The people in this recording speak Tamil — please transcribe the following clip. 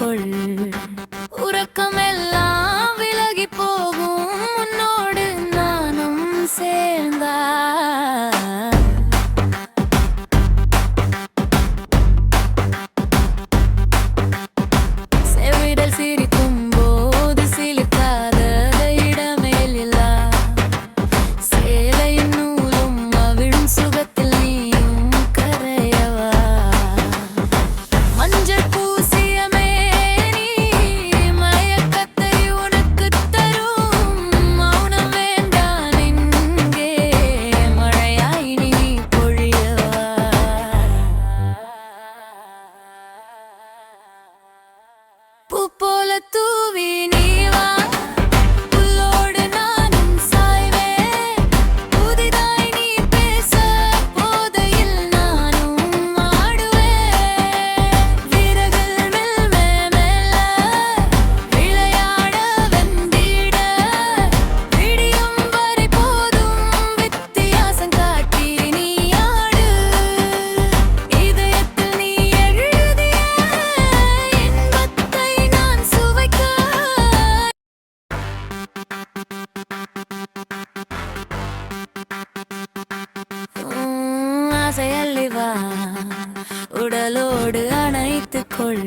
破日 உம், ஆசையள்ளி உடலோடு அணைத்துக் கொள்